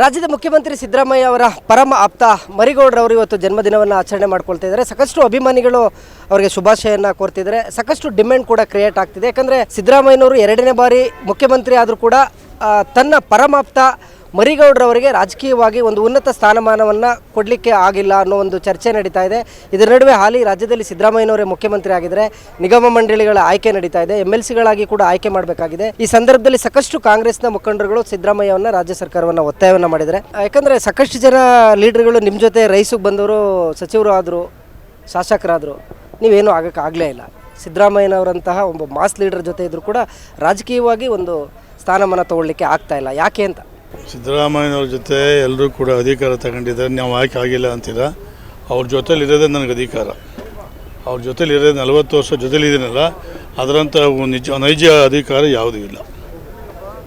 ರಾಜ್ಯದ ಮುಖ್ಯಮಂತ್ರಿ ಸಿದ್ದರಾಮಯ್ಯ ಅವರ ಪರಮ ಆಪ್ತ ಮರಿಗೌಡ್ರವರು ಇವತ್ತು ಜನ್ಮದಿನವನ್ನು ಆಚರಣೆ ಮಾಡ್ಕೊಳ್ತಾ ಇದ್ದಾರೆ. ಸಾಕಷ್ಟು ಅಭಿಮಾನಿಗಳು ಅವರಿಗೆ ಶುಭಾಶಯನ ಕೋರ್ತಿದ್ದಾರೆ. ಸಾಕಷ್ಟು ಡಿಮ್ಯಾಂಡ್ ಕೂಡ ಕ್ರಿಯೇಟ್ ಆಗ್ತಿದೆ. ಯಾಕಂದರೆ ಸಿದ್ದರಾಮಯ್ಯನವರು ಎರಡನೇ ಬಾರಿ ಮುಖ್ಯಮಂತ್ರಿ ಆದರೂ ಕೂಡ ತನ್ನ ಪರಮಾಪ್ತ ಮರಿಗೌಡ್ರವರಿಗೆ ರಾಜಕೀಯವಾಗಿ ಒಂದು ಉನ್ನತ ಸ್ಥಾನಮಾನವನ್ನು ಕೊಡಲಿಕ್ಕೆ ಆಗಿಲ್ಲ ಅನ್ನೋ ಒಂದು ಚರ್ಚೆ ನಡೀತಾ ಇದೆ. ಇದರ ನಡುವೆ ಹಾಲಿ ರಾಜ್ಯದಲ್ಲಿ ಸಿದ್ದರಾಮಯ್ಯನವರೇ ಮುಖ್ಯಮಂತ್ರಿ ಆಗಿದ್ದಾರೆ ನಿಗಮ ಮಂಡಳಿಗಳ ಆಯ್ಕೆ ನಡೀತಾ ಇದೆ. ಎಂ ಎಲ್ ಸಿಗಳಾಗಿ ಕೂಡ ಆಯ್ಕೆ ಮಾಡಬೇಕಾಗಿದೆ. ಈ ಸಂದರ್ಭದಲ್ಲಿ ಸಾಕಷ್ಟು ಕಾಂಗ್ರೆಸ್ನ ಮುಖಂಡರುಗಳು ಸಿದ್ದರಾಮಯ್ಯವನ್ನ ರಾಜ್ಯ ಸರ್ಕಾರವನ್ನು ಒತ್ತಾಯವನ್ನು ಮಾಡಿದರೆ ಯಾಕಂದರೆ ಸಾಕಷ್ಟು ಜನ ಲೀಡರ್ಗಳು ನಿಮ್ಮ ಜೊತೆ ರೈಸಿಗೆ ಬಂದವರು, ಸಚಿವರು ಆದರು, ಶಾಸಕರಾದರು, ನೀವೇನು ಆಗೋಕ್ಕಾಗಲೇ ಇಲ್ಲ. ಸಿದ್ದರಾಮಯ್ಯನವರಂತಹ ಒಬ್ಬ ಮಾಸ್ ಲೀಡರ್ ಜೊತೆ ಇದ್ದರೂ ಕೂಡ ರಾಜಕೀಯವಾಗಿ ಒಂದು ಸ್ಥಾನಮಾನ ತಗೊಳ್ಳಿಕ್ಕೆ ಆಗ್ತಾ ಇಲ್ಲ. ಯಾಕೆ ಅಂತ? ಸಿದ್ದರಾಮಯ್ಯನವ್ರ ಜೊತೆ ಎಲ್ಲರೂ ಕೂಡ ಅಧಿಕಾರ ತಗೊಂಡಿದ್ದಾರೆ. ನಾವು ಆಯ್ಕೆ ಆಗಿಲ್ಲ ಅಂತೀರ? ಅವ್ರ ಜೊತೆಲಿ ಇರೋದೇ ನನಗೆ ಅಧಿಕಾರ. ಅವ್ರ ಜೊತೇಲಿ ಇರೋದೇ ನಲವತ್ತು ವರ್ಷ ಜೊತೆಲಿ ಇದೀನಲ್ಲ ಅದರಂಥ ನಿಜ, ನೈಜ ಅಧಿಕಾರ ಯಾವುದೂ ಇಲ್ಲ.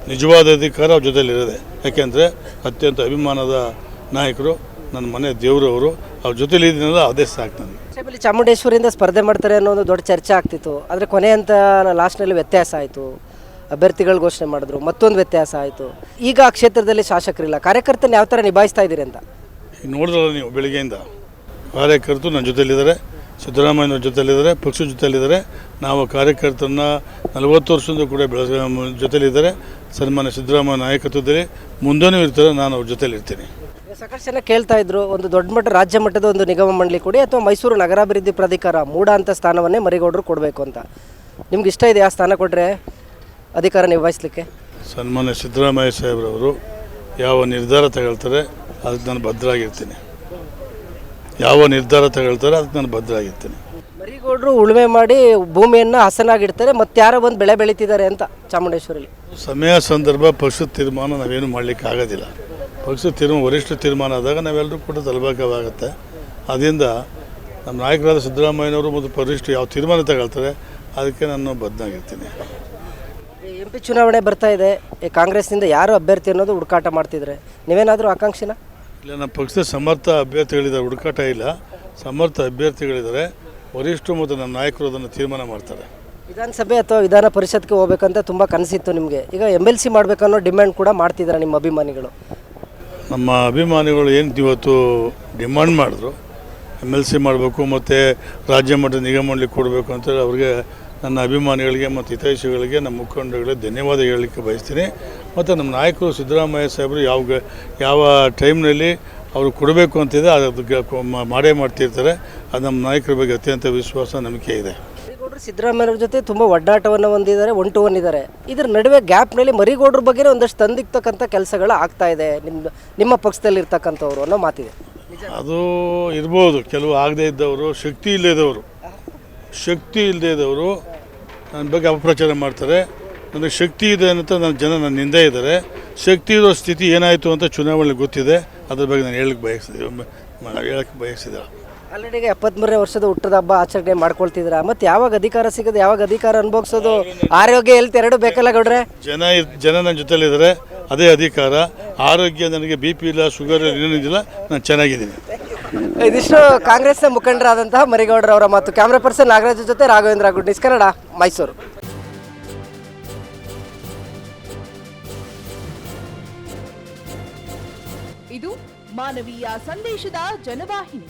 ನಿಜವಾದ ಅಧಿಕಾರ ಅವ್ರ ಜೊತೆಲಿ ಇರೋದೆ. ಯಾಕೆಂದರೆ ಅತ್ಯಂತ ಅಭಿಮಾನದ ನಾಯಕರು, ನನ್ನ ಮನೆ ದೇವರವರು ಅವ್ರ ಜೊತೆಲಿ ಇದ್ದೀನಲ್ಲ ಅದೇ ಸಾಕು ನನಗೆ. ಚಾಮುಂಡೇಶ್ವರಿಯಿಂದ ಸ್ಪರ್ಧೆ ಮಾಡ್ತಾರೆ ಅನ್ನೋ ಒಂದು ದೊಡ್ಡ ಚರ್ಚೆ ಆಗ್ತಿತ್ತು. ಆದರೆ ಕೊನೆ ಅಂತ ಲಾಸ್ಟ್ನಲ್ಲಿ ವ್ಯತ್ಯಾಸ ಆಯಿತು. ಅಭ್ಯರ್ಥಿಗಳು ಘೋಷಣೆ ಮಾಡಿದ್ರು ಮತ್ತೊಂದು ವ್ಯತ್ಯಾಸ ಆಯಿತು. ಈಗ ಆ ಕ್ಷೇತ್ರದಲ್ಲಿ ಶಾಸಕರಿಲ್ಲ. ಕಾರ್ಯಕರ್ತನ ಯಾವ ಥರ ನಿಭಾಯಿಸ್ತಾ ಇದ್ದೀರಿ ಅಂತ? ಈಗ ನೋಡಿದ್ರಲ್ಲ ನೀವು ಬೆಳಿಗ್ಗೆಯಿಂದ. ಕಾರ್ಯಕರ್ತರು ನನ್ನ ಜೊತೆಯಲ್ಲಿದ್ದಾರೆ ಸಿದ್ದರಾಮಯ್ಯನವ್ರ ಜೊತೆಲಿದ್ದಾರೆ ಪಕ್ಷದ ಜೊತೆಲಿದ್ದಾರೆ ನಾವು ಕಾರ್ಯಕರ್ತರನ್ನ ನಲವತ್ತು ವರ್ಷದಿಂದ ಕೂಡ ಬೆಳೆಸ ಜೊತೆಲಿದ್ದಾರೆ ಸನ್ಮಾನ್ಯ ಸಿದ್ದರಾಮಯ್ಯ ನಾಯಕತ್ವದಲ್ಲಿ ಮುಂದೆನೂ ಇರ್ತಾರೆ ನಾನು ಅವ್ರ ಜೊತೆಲಿ ಇರ್ತೀನಿ ಸಾಕಷ್ಟು ಜನ ಕೇಳ್ತಾ ಇದ್ರು ಒಂದು ದೊಡ್ಡ ಮಟ್ಟ ರಾಜ್ಯ ಮಟ್ಟದ ಒಂದು ನಿಗಮ ಮಂಡಳಿ ಕೊಡಿ ಅಥವಾ ಮೈಸೂರು ನಗರಾಭಿವೃದ್ಧಿ ಪ್ರಾಧಿಕಾರ ಮೂಡ ಅಂತ ಸ್ಥಾನವನ್ನೇ ಮರಿಗೌಡರು ಕೊಡಬೇಕು ಅಂತ. ನಿಮ್ಗೆ ಇಷ್ಟ ಇದೆ ಆ ಸ್ಥಾನ ಕೊಟ್ಟರೆ ಅಧಿಕಾರ ನಿಭಾಯಿಸಲಿಕ್ಕೆ? ಸನ್ಮಾನ್ಯ ಸಿದ್ದರಾಮಯ್ಯ ಸಾಹೇಬ್ರವರು ಯಾವ ನಿರ್ಧಾರ ತಗೊಳ್ತಾರೆ ಅದಕ್ಕೆ ನಾನು ಭದ್ರಾಗಿರ್ತೀನಿ. ಯಾವ ನಿರ್ಧಾರ ತಗೊಳ್ತಾರೆ ಅದಕ್ಕೆ ನಾನು ಭದ್ರಾಗಿರ್ತೀನಿ. ಮರಿಗೌಡರು ಉಳುಮೆ ಮಾಡಿ ಭೂಮಿಯನ್ನು ಹಸನಾಗಿಡ್ತಾರೆ ಯಾರೋ ಬಂದು ಬೆಳೆ ಬೆಳೀತಿದ್ದಾರೆ ಅಂತ ಚಾಮುಂಡೇಶ್ವರಿಲಿ ಸಮಯ ಸಂದರ್ಭ ಪಕ್ಷದ ತೀರ್ಮಾನ ನಾವೇನು ಮಾಡಲಿಕ್ಕೆ ಆಗೋದಿಲ್ಲ. ಪಕ್ಷದ ತೀರ್ಮಾನ ವರಿಷ್ಠ ತೀರ್ಮಾನ ಆದಾಗ ನಾವೆಲ್ಲರೂ ಕೂಡ ತಲುಪಬೇಕಾಗುತ್ತೆ ಅದರಿಂದ ನಮ್ಮ ನಾಯಕರಾದ ಸಿದ್ದರಾಮಯ್ಯನವರು ಮತ್ತು ಪರಿಷ್ಠ ಯಾವ ತೀರ್ಮಾನ ತಗೊಳ್ತಾರೆ ಅದಕ್ಕೆ ನಾನು ಬದ್ನಾಗಿರ್ತೀನಿ ಎಂ ಪಿ ಚುನಾವಣೆ ಬರ್ತಾ ಇದೆ ಈ ಕಾಂಗ್ರೆಸ್ನಿಂದ ಯಾರು ಅಭ್ಯರ್ಥಿ ಅನ್ನೋದು ಹುಡುಕಾಟ ಮಾಡ್ತಿದ್ರೆ? ನೀವೇನಾದರೂ ಆಕಾಂಕ್ಷಿನ? ಇಲ್ಲ ನಮ್ಮ ಪಕ್ಷದ ಸಮರ್ಥ ಅಭ್ಯರ್ಥಿಗಳಿದ್ದಾರೆ ಹುಡುಕಾಟ ಇಲ್ಲ. ಸಮರ್ಥ ಅಭ್ಯರ್ಥಿಗಳಿದ್ದಾರೆ. ವರಿಷ್ಠರು ಮತ್ತು ನಮ್ಮ ನಾಯಕರು ಅದನ್ನು ತೀರ್ಮಾನ ಮಾಡ್ತಾರೆ. ವಿಧಾನಸಭೆ ಅಥವಾ ವಿಧಾನ ಪರಿಷತ್ಗೆ ಹೋಗ್ಬೇಕಂತ ತುಂಬ ಕನಸಿತ್ತು ನಿಮಗೆ. ಈಗ ಎಂ ಎಲ್ ಸಿ ಮಾಡಬೇಕನ್ನೋ ಡಿಮ್ಯಾಂಡ್ ಕೂಡ ಮಾಡ್ತಿದ್ದಾರೆ ನಿಮ್ಮ ಅಭಿಮಾನಿಗಳು. ನಮ್ಮ ಅಭಿಮಾನಿಗಳು ಏನು ಇವತ್ತು ಡಿಮ್ಯಾಂಡ್ ಮಾಡಿದ್ರು. ಎಂ ಎಲ್ ಸಿ ಮಾಡಬೇಕು ಮತ್ತು ರಾಜ್ಯ ಮಟ್ಟದ ನಿಗಮ ಮಂಡಳಿ ಕೊಡಬೇಕು ಅಂತೇಳಿ ಅವ್ರಿಗೆ ನನ್ನ ಅಭಿಮಾನಿಗಳಿಗೆ ಮತ್ತು ಹಿತೈಷಿಗಳಿಗೆ ನಮ್ಮ ಮುಖಂಡಗಳಿಗೆ ಧನ್ಯವಾದ ಹೇಳಲಿಕ್ಕೆ ಬಯಸ್ತೀನಿ. ಮತ್ತು ನಮ್ಮ ನಾಯಕರು ಸಿದ್ದರಾಮಯ್ಯ ಸಾಹೇಬರು ಯಾವ ಯಾವ ಟೈಮ್ನಲ್ಲಿ ಅವರು ಕೊಡಬೇಕು ಅಂತಿದೆ ಅದಕ್ಕೆ ಮ- ಮಾಡೇ ಮಾಡ್ತಿರ್ತಾರೆ. ಅದು ನಮ್ಮ ನಾಯಕರ ಬಗ್ಗೆ ಅತ್ಯಂತ ವಿಶ್ವಾಸ ನಂಬಿಕೆ ಇದೆ. ಸಿದ್ದರಾಮಯ್ಯವ್ರ ಜೊತೆ ತುಂಬ ಒಡ್ಡಾಟವನ್ನು ಹೊಂದಿದ್ದಾರೆ ಒನ್ ಟು ಒನ್ ಇದ್ದಾರೆ ಇದ್ರ ನಡುವೆ ಗ್ಯಾಪ್ನಲ್ಲಿ ಮರಿಗೌಡ್ರ ಬಗ್ಗೆ ಒಂದಷ್ಟು ತಂದಿಕ್ತಕ್ಕಂಥ ಕೆಲಸಗಳು ಆಗ್ತಾ ಇದೆ ನಿಮ್ಮ ನಿಮ್ಮ ಪಕ್ಷದಲ್ಲಿ ಇರ್ತಕ್ಕಂಥವ್ರು ಅನ್ನೋ ಮಾತಿದೆ. ಅದು ಇರ್ಬೋದು ಕೆಲವು ಆಗದೇ ಇದ್ದವರು ಶಕ್ತಿ ಇಲ್ಲದವರು. ಶಕ್ತಿ ಇಲ್ಲದೆ ಇದ್ದವರು ನನ್ನ ಬಗ್ಗೆ ಅಪಪ್ರಚಾರ ಮಾಡ್ತಾರೆ. ನನಗೆ ಶಕ್ತಿ ಇದೆ ಅಂತ ನನ್ನ ಜನ ನನ್ನ ಹಿಂದೆ ಇದ್ದಾರೆ. ಶಕ್ತಿ ಇರೋ ಸ್ಥಿತಿ ಏನಾಯಿತು ಅಂತ ಚುನಾವಣೆ ಗೊತ್ತಿದೆ. ಅದ್ರ ಬಗ್ಗೆ ನಾನು ಹೇಳಕ್ಕೆ ಬಯಸಿದೆ ಹೇಳಕ್ಕೆ ಬಯಸಿದೆ ಆಲ್ರೆಡಿ ಎಪ್ಪತ್ಮೂರನೇ ವರ್ಷದ ಹುಟ್ಟದ ಹಬ್ಬ ಆಚರಣೆ ಮಾಡ್ಕೊಳ್ತಿದ್ರ ಮತ್ತೆ ಯಾವಾಗ ಅಧಿಕಾರ ಸಿಗೋದು ಯಾವಾಗ ಅಧಿಕಾರ ಅನುಭವಿಸೋದು? ಆರೋಗ್ಯ ಹೆಲ್ತ್ ಎರಡು ಬೇಕಲ್ಲ ಗೌಡ್ರೆ? ಜನ ಜನ ನನ್ನ ಜೊತೆಲಿದ್ದಾರೆ ಅದೇ ಅಧಿಕಾರ. ಆರೋಗ್ಯ ನನಗೆ ಬಿ ಪಿ ಇಲ್ಲ ಶುಗರ್ ಇಲ್ಲ ಏನಿಲ್ಲ ನಾನು ಚೆನ್ನಾಗಿದ್ದೀನಿ. ಇದಿಷ್ಟು ಕಾಂಗ್ರೆಸ್ನ ಮುಖಂಡರಾದಂತಹ ಮರಿಗೌಡರವರ ಮತ್ತು ಕ್ಯಾಮ್ರಾ ಪರ್ಸನ್ ನಾಗರಾಜ್ ಜೊತೆ ರಾಘವೇಂದ್ರ ಗುಡ್ನಿಸ್ ಕನ್ನಡ ಮೈಸೂರು. ಇದು ಮಾನವೀಯ ಸಂದೇಶದ ಜನವಾಹಿನಿ.